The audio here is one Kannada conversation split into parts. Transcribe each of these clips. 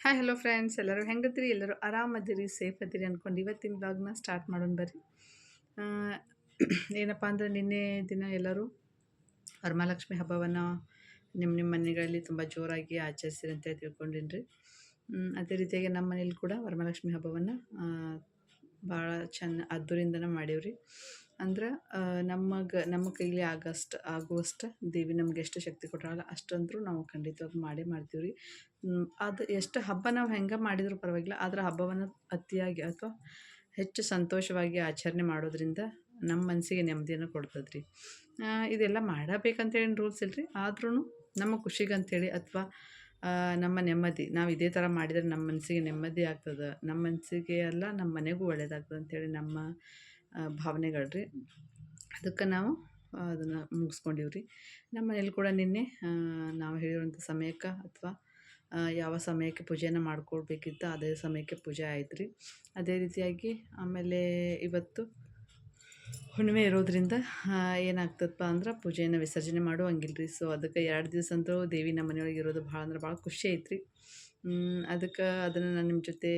ಹಾಯ್ ಹಲೋ ಫ್ರೆಂಡ್ಸ್ ಎಲ್ಲರೂ ಹೆಂಗದ್ರಿ? ಎಲ್ಲರೂ ಆರಾಮದಿರಿ? ಸೇಫ್ ಅದಿರಿ ಅಂದ್ಕೊಂಡು ಇವತ್ತಿನ ಬ್ಲಾಗ್ನ ಸ್ಟಾರ್ಟ್ ಮಾಡೋಣ ಬರ್ರಿ. ಏನಪ್ಪ ಅಂದರೆ ನಿನ್ನೆ ದಿನ ಎಲ್ಲರೂ ವರಮಹಾಲಕ್ಷ್ಮಿ ಹಬ್ಬವನ್ನು ನಿಮ್ಮ ನಿಮ್ಮ ಮನೆಗಳಲ್ಲಿ ತುಂಬ ಜೋರಾಗಿ ಆಚರಿಸಿರಿ ಅಂತ ತಿಳ್ಕೊಂಡಿನಿ ರೀ ಅದೇ ರೀತಿಯಾಗಿ ನಮ್ಮ ಮನೇಲಿ ಕೂಡ ವರಮಹಾಲಕ್ಷ್ಮಿ ಹಬ್ಬವನ್ನು ಭಾಳ ಚೆನ್ನ ಅದ್ದೂರಿಂದನೇ ಮಾಡೀವ್ರಿ. ಅಂದ್ರೆ ನಮಗೆ ನಮ್ಮ ಕೈಲಿ ಆಗಷ್ಟು ಆಗುವಷ್ಟು ದೇವಿ ನಮ್ಗೆ ಎಷ್ಟು ಶಕ್ತಿ ಕೊಟ್ಟಾಳ ಅಷ್ಟಂತರೂ ನಾವು ಖಂಡಿತವಾಗಿ ಮಾಡೇ ಮಾಡ್ತೀವಿ ರೀ ಅದು ಎಷ್ಟು ಹಬ್ಬ ನಾವು ಹೆಂಗೆ ಮಾಡಿದರೂ ಪರವಾಗಿಲ್ಲ, ಆದರೆ ಹಬ್ಬವನ್ನು ಅತಿಯಾಗಿ ಅಥವಾ ಹೆಚ್ಚು ಸಂತೋಷವಾಗಿ ಆಚರಣೆ ಮಾಡೋದ್ರಿಂದ ನಮ್ಮ ಮನಸ್ಸಿಗೆ ನೆಮ್ಮದಿಯನ್ನು ಕೊಡ್ತದೆ ರೀ ಇದೆಲ್ಲ ಮಾಡಬೇಕಂತೇಳಿ ರೂಲ್ಸ್ ಇಲ್ಲ ರೀ ಆದ್ರೂ ನಮ್ಮ ಖುಷಿಗಂತೇಳಿ ಅಥವಾ ನಮ್ಮ ನೆಮ್ಮದಿ, ನಾವು ಇದೇ ಥರ ಮಾಡಿದರೆ ನಮ್ಮ ಮನಸ್ಸಿಗೆ ನೆಮ್ಮದಿ ಆಗ್ತದೆ ನಮ್ಮ ಮನಸ್ಸಿಗೆ ಅಲ್ಲ ನಮ್ಮ ಮನೆಗೂ ಒಳ್ಳೆಯದಾಗ್ತದೆ ಅಂಥೇಳಿ ನಮ್ಮ ಭಾವನೆಗಳು ರೀ ಅದಕ್ಕೆ ನಾವು ಅದನ್ನು ಮುಗಿಸ್ಕೊಂಡೀವಿ ರೀ ನಮ್ಮ ಮನೇಲಿ ಕೂಡ ನಿನ್ನೆ ನಾವು ಹೇಳಿರುವಂಥ ಸಮಯಕ್ಕೆ ಅಥವಾ ಯಾವ ಸಮಯಕ್ಕೆ ಪೂಜೆನ ಮಾಡ್ಕೊಳ್ಬೇಕಿತ್ತು ಅದೇ ಸಮಯಕ್ಕೆ ಪೂಜೆ ಆಯ್ತು ರೀ ಅದೇ ರೀತಿಯಾಗಿ ಆಮೇಲೆ ಇವತ್ತು ಹುಣ್ಣಿಮೆ ಇರೋದ್ರಿಂದ ಏನಾಗ್ತದಪ್ಪ ಅಂದ್ರೆ ಪೂಜೆಯನ್ನು ವಿಸರ್ಜನೆ ಮಾಡುವಂಗಿಲ್ಲ ರೀ ಸೊ ಅದಕ್ಕೆ ಎರಡು ದಿವಸ ಅಂತೂ ದೇವಿ ನಮ್ಮ ಮನೆಯೊಳಗೆ ಇರೋದು ಭಾಳ ಅಂದ್ರೆ ಭಾಳ ಖುಷಿ ಐತ್ರಿ. ಅದಕ್ಕೆ ಅದನ್ನು ನಾನು ನಿಮ್ಮ ಜೊತೆ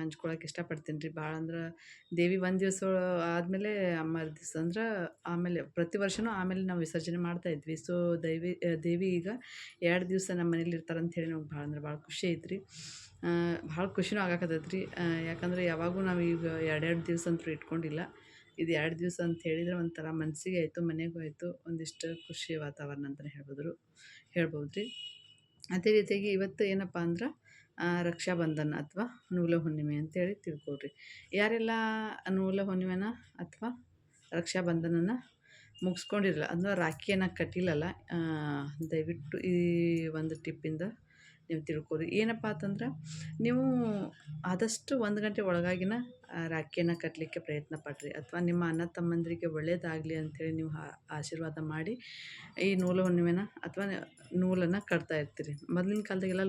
ಹಂಚ್ಕೊಳ್ಳೋಕೆ ಇಷ್ಟಪಡ್ತೀನಿ ರೀ ಭಾಳ ಅಂದ್ರೆ ದೇವಿ ಒಂದು ದಿವಸ ಆದಮೇಲೆ ಅಮ್ಮ ದಿವಸ ಅಂದ್ರೆ ಆಮೇಲೆ ಪ್ರತಿ ವರ್ಷವೂ ಆಮೇಲೆ ನಾವು ವಿಸರ್ಜನೆ ಮಾಡ್ತಾ ಇದ್ವಿ. ಸೊ ದೈವಿ ದೇವಿ ಈಗ ಎರಡು ದಿವಸ ನಮ್ಮ ಮನೇಲಿ ಇರ್ತಾರೆ ಅಂಥೇಳಿ ನಮ್ಗೆ ಭಾಳ ಅಂದ್ರೆ ಭಾಳ ಖುಷಿ ಐತ್ರಿ. ಭಾಳ ಖುಷಿನೂ ಆಗಾಕತ್ತೈತೆ ರೀ ಯಾಕಂದ್ರೆ ಯಾವಾಗೂ ನಾವು ಈಗ ಎರಡೆರಡು ದಿವಸ ಅಂತೂ ಇಟ್ಕೊಂಡಿಲ್ಲ. ಇದು ಎರಡು ದಿವಸ ಅಂತ ಹೇಳಿದರೆ ಒಂಥರ ಮನಸ್ಸಿಗೆ ಆಯಿತು, ಮನೆಗೂ ಆಯಿತು, ಒಂದಿಷ್ಟು ಖುಷಿ ವಾತಾವರಣ ಅಂತಲೇ ಹೇಳ್ಬೋದ್ರು ಹೇಳ್ಬೋದು ರೀ ಅದೇ ರೀತಿಯಾಗಿ ಇವತ್ತು ಏನಪ್ಪ ಅಂದ್ರೆ ರಕ್ಷಾಬಂಧನ ಅಥವಾ ನೂಲ ಹುಣ್ಣಿಮೆ ಅಂತೇಳಿ ತಿಳ್ಕೊಳ್ರಿ. ಯಾರೆಲ್ಲ ನೂಲ ಹುಣ್ಣಿಮೆನ ಅಥವಾ ರಕ್ಷಾಬಂಧನನ ಮುಗಿಸ್ಕೊಂಡಿರಲ್ಲ, ಅಂದ್ರೆ ರಾಖಿಯನ್ನು ಕಟ್ಟಿಲ್ಲಲ್ಲ ದಯವಿಟ್ಟು ಈ ಒಂದು ಟಿಪ್ಪಿಂದ ನೀವು ತಿಳ್ಕೊರಿ ಏನಪ್ಪ ಅಂತಂದ್ರೆ ನೀವು ಆದಷ್ಟು ಒಂದು ಗಂಟೆ ಒಳಗಾಗಿನ ರಾಖಿಯನ್ನು ಕಟ್ಟಲಿಕ್ಕೆ ಪ್ರಯತ್ನ ಪಡ್ರಿ. ಅಥವಾ ನಿಮ್ಮ ಅಣ್ಣ ತಮ್ಮಂದಿರಿಗೆ ಒಳ್ಳೆಯದಾಗಲಿ ಅಂಥೇಳಿ ನೀವು ಆಶೀರ್ವಾದ ಮಾಡಿ ಈ ನೂಲು ಹುಣ್ಣಿಮೆನ ಅಥವಾ ನೂಲನ್ನು ಕಟ್ತಾ ಇರ್ತೀರಿ. ಮೊದಲಿನ ಕಾಲದಾಗೆಲ್ಲ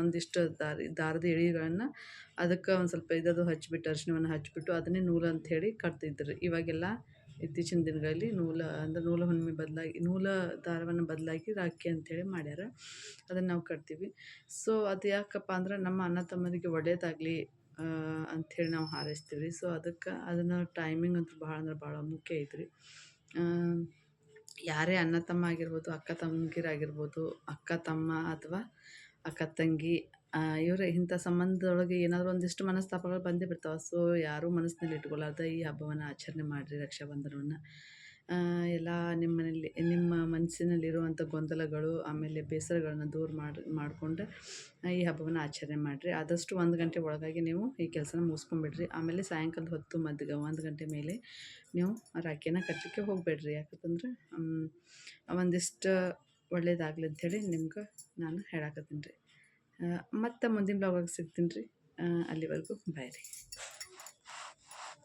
ಒಂದಿಷ್ಟು ದಾರಿ, ದಾರದ ಎಳೆಗಳನ್ನು ಅದಕ್ಕೆ ಒಂದು ಸ್ವಲ್ಪ ಇದದು ಹಚ್ಚಿಬಿಟ್ಟು ಅರಿಶಿಣವನ್ನು ಹಚ್ಚಿಬಿಟ್ಟು ಅದನ್ನೇ ನೂಲು ಅಂಥೇಳಿ ಕಟ್ತಿದ್ರು. ಇವಾಗೆಲ್ಲ ಇತ್ತೀಚಿನ ದಿನಗಳಲ್ಲಿ ನೂಲ, ಅಂದ್ರೆ ನೂಲ ಹುಣ್ಣಿಮೆ ಬದಲಾಗಿ, ನೂಲ ದಾರವನ್ನು ಬದಲಾಗಿ ರಾಖಿ ಅಂಥೇಳಿ ಮಾಡ್ಯಾರ. ಅದನ್ನು ನಾವು ಕಟ್ತೀವಿ. ಸೊ ಅದು ಯಾಕಪ್ಪ ಅಂದ್ರೆ ನಮ್ಮ ಅಣ್ಣ ತಮ್ಮರಿಗೆ ಒಳ್ಳೇದಾಗಲಿ ಅಂಥೇಳಿ ನಾವು ಹಾರೈಸ್ತೀವಿ ರೀ ಸೊ ಅದಕ್ಕೆ ಅದನ್ನು ಟೈಮಿಂಗ್ ಅಂತೂ ಭಾಳ ಅಂದ್ರೆ ಭಾಳ ಮುಖ್ಯ ಐತ್ರಿ. ಯಾರೇ ಅಣ್ಣ ತಮ್ಮ ಆಗಿರ್ಬೋದು, ಅಕ್ಕ ತಂಗಿರಾಗಿರ್ಬೋದು ಅಕ್ಕ ತಮ್ಮ ಅಥವಾ ಅಕ್ಕ ತಂಗಿ ಇವರ, ಇಂಥ ಸಂಬಂಧದೊಳಗೆ ಏನಾದರೂ ಒಂದಿಷ್ಟು ಮನಸ್ತಾಪಗಳು ಬಂದೇ ಬಿಡ್ತಾವೆ ಸೊ ಯಾರೂ ಮನಸ್ಸಿನಲ್ಲಿ ಇಟ್ಕೊಳ್ಳಾರ್ದ ಈ ಹಬ್ಬವನ್ನು ಆಚರಣೆ ಮಾಡಿರಿ ರಕ್ಷಾಬಂಧನವನ್ನು. ಎಲ್ಲ ನಿಮ್ಮ ಮನೇಲಿ, ನಿಮ್ಮ ಮನಸ್ಸಿನಲ್ಲಿರುವಂಥ ಗೊಂದಲಗಳು, ಆಮೇಲೆ ಬೇಸರಗಳನ್ನ ದೂರ ಮಾಡಿ, ಮಾಡಿಕೊಂಡು ಈ ಹಬ್ಬವನ್ನು ಆಚರಣೆ ಮಾಡಿರಿ. ಆದಷ್ಟು ಒಂದು ಗಂಟೆ ಒಳಗಾಗಿ ನೀವು ಈ ಕೆಲಸನ ಮುಗಿಸ್ಕೊಂಬಿಡ್ರಿ ಆಮೇಲೆ ಸಾಯಂಕಾಲದ ಹೊತ್ತು ಮಧ್ಯ ಒಂದು ಗಂಟೆ ಮೇಲೆ ನೀವು ರಾಖಿನ ಕಟ್ಟಲಿಕ್ಕೆ ಹೋಗಬೇಡ್ರಿ. ಯಾಕಂತಂದ್ರೆ ಒಂದಿಷ್ಟು ಒಳ್ಳೇದಾಗ್ಲಿ ಅಂಥೇಳಿ ನಿಮ್ಗೆ ನಾನು ಹೇಳಾಕತ್ತೀನಿ ರೀ. ಮತ್ತು ಮುಂದಿನ ಬ್ಲಾಗ್ ಸಿಗ್ತೀನಿ ರೀ. ಅಲ್ಲಿವರೆಗೂ ಬಾಯ್ ರೀ.